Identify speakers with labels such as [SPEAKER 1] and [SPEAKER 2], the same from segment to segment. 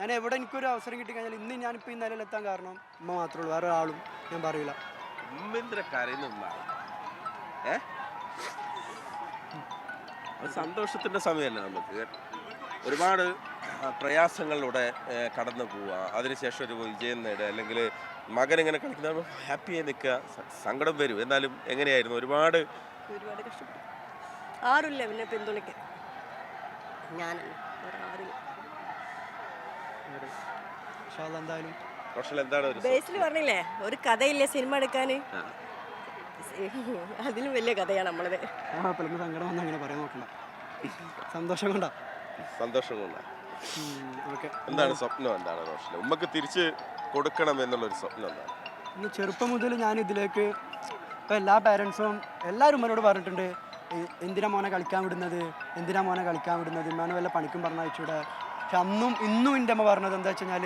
[SPEAKER 1] ഞാൻ എവിടെ എനിക്കൊരു അവസരം കിട്ടി കഴിഞ്ഞാൽ ഇന്ന് ഞാനിപ്പോൾ ഈ നിലയിലെത്താൻ കാരണം ഉമ്മ മാത്രമേ ഉള്ളൂ. വേറെ ഒരാളും ഞാൻ പറയില്ല.
[SPEAKER 2] ഉമ്മിന്ദ്ര കരയുന്നതാണ് ഏ? അത് സന്തോഷത്തിന്റെ സമയല്ല നമുക്ക്? ഒരുപാട് പ്രയാസങ്ങളിലൂടെ കടന്നു പോവുക. അതിനുശേഷം ഒരു വിജയം നേടുക. അല്ലെങ്കിൽ മകൻ ഇങ്ങനെ കളിക്കുന്ന ഹാപ്പിയായി നിൽക്കുക. സങ്കടം വരും. എന്നാലും എങ്ങനെയായിരുന്നു? ഒരുപാട്
[SPEAKER 3] ഒരുപാട് കഷ്ടപ്പെട്ടു. ആരുമില്ല പിന്നെ പിന്തുണയ്ക്കാൻ. ഞാനല്ല. വേറെ
[SPEAKER 1] പക്ഷേ അതെന്തായാലും
[SPEAKER 2] റോഷൽ എന്താണ് ഒരു
[SPEAKER 3] ബേസിൽ പറഞ്ഞില്ലേ ഒരു കഥയില്ലേ സിനിമ എടുക്കാൻ? അതിലും വലിയ കഥയാണ് നമ്മളത്.
[SPEAKER 1] ആ കുഴപ്പമില്ല സങ്കടം വന്ന് അങ്ങനെ പറയാൻ നോക്കണ്ട. സന്തോഷം കൊണ്ടാ.
[SPEAKER 2] സന്തോഷം കൊണ്ടാ.
[SPEAKER 1] ഓക്കെ.
[SPEAKER 2] എന്താണ് സ്വപ്നം എന്താണ് റോഷൽ ഉമ്മക്ക് തിരിച്ച് കൊടുക്കണം എന്നുള്ളൊരു സ്വപ്നം എന്താണ്?
[SPEAKER 1] ഇന്ന് ചെറുപ്പം മുതൽ ഞാൻ ഇതിലേക്ക് ഇപ്പം എല്ലാ പാരൻസും എല്ലാവരും എന്നോട് പറഞ്ഞിട്ടുണ്ട് എന്തിനാ മോനെ കളിക്കാൻ വിടുന്നത്? എന്തിനാ മോനെ കളിക്കാൻ വിടുന്നത്? ഉമ്മാനെ വല്ല പണിക്കും പറഞ്ഞയച്ചൂടെ? പക്ഷെ അന്നും ഇന്നും എന്റെ അമ്മ പറഞ്ഞത് എന്താ വെച്ച് കഴിഞ്ഞാൽ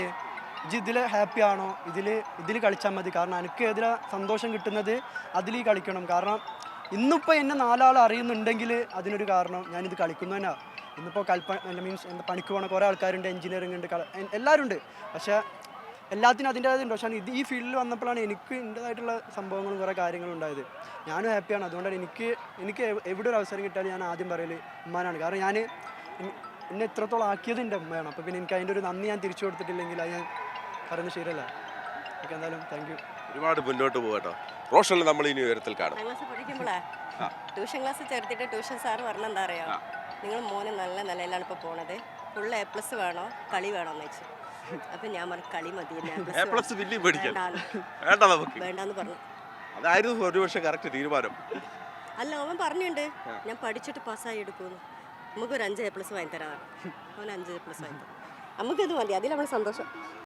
[SPEAKER 1] ഇജ് ഇതിൽ ഹാപ്പി ആണോ? ഇതിൽ ഇതിൽ കളിച്ചാൽ മതി. കാരണം എനിക്ക് എതിരെ സന്തോഷം കിട്ടുന്നത് അതിൽ കളിക്കണം. കാരണം ഇന്നിപ്പോൾ എന്നെ നാലാൾ അറിയുന്നുണ്ടെങ്കിൽ അതിനൊരു കാരണം ഞാനിത് കളിക്കുന്നു തന്നെ. ഇന്നിപ്പോൾ കൽപ്പ മീൻസ് എന്താ പണിക്ക് പോകണ കുറേ ആൾക്കാരുണ്ട് എഞ്ചിനീയറിംഗ് ഉണ്ട് എല്ലാവരും ഉണ്ട് പക്ഷേ എല്ലാത്തിനും അതിന്റേതായതുണ്ട്. പക്ഷേ ഇത് ഈ ഫീൽഡിൽ വന്നപ്പോഴാണ് എനിക്ക് എന്റെതായിട്ടുള്ള സംഭവങ്ങളും കുറേ കാര്യങ്ങളും ഉണ്ടായത്. ഞാനും ഹാപ്പിയാണ് അതുകൊണ്ടാണ് എനിക്ക് എനിക്ക് എവ്- എവിടെ ഒരു അവസരം കിട്ടിയാലും ഞാൻ ആദ്യം പറയൽ ഉമ്മാനാണ്. കാരണം ഞാൻ എന്നെ ഇത്രത്തോളം ആക്കിയത് എന്റെ ഉമ്മയാണ്. അപ്പോൾ പിന്നെ എനിക്ക് അതിന്റെ ഒരു നന്ദി ഞാൻ തിരിച്ചു കൊടുത്തിട്ടില്ലെങ്കിൽ അത് ഞാൻ പറയുന്നത് ശരിയല്ല. ഓക്കെ എന്തായാലും താങ്ക് യു
[SPEAKER 2] ഒരുപാട് മുന്നോട്ട് പോകട്ടോ റോഷൻ നമ്മൾ ഇനി ഉയരത്തിൽ കാണും.
[SPEAKER 3] പത്താം ക്ലാസ് പഠിക്കുമ്പോഴേ ട്യൂഷൻ ക്ലാസ് ചേർത്തിട്ട് ട്യൂഷൻ സാർ പറഞ്ഞ എന്താ അറിയോ? നിങ്ങൾ മോന് നല്ല നിലയിലാണ് ഇപ്പോൾ പോണത്. ഫുൾ എ പ്ലസ് വേണോ? കളി വേണോ എന്ന് വെച്ചു. അപ്പം ഞാൻ പറഞ്ഞു കളി മതി എന്നെ A
[SPEAKER 2] പ്ലസ്
[SPEAKER 3] വേണം. വേണ്ടാന്ന്.
[SPEAKER 2] വേണ്ട നമുക്ക്.
[SPEAKER 3] വേണ്ടാന്ന് പറഞ്ഞു.
[SPEAKER 2] അതായിരുന്നു ഒരുപക്ഷെ കറക്റ്റ് തീരുമാനം.
[SPEAKER 3] അല്ല അവൻ പറഞ്ഞുണ്ട് ഞാൻ പഠിച്ചിട്ട് പാസ്സായി നമുക്ക് ഒരു അഞ്ച് എ പ്ലസ് വാങ്ങി തരാം അവൻ അഞ്ച് എ പ്ലസ് വാങ്ങി തരാം ഇത് മതി അതിൽ സന്തോഷം.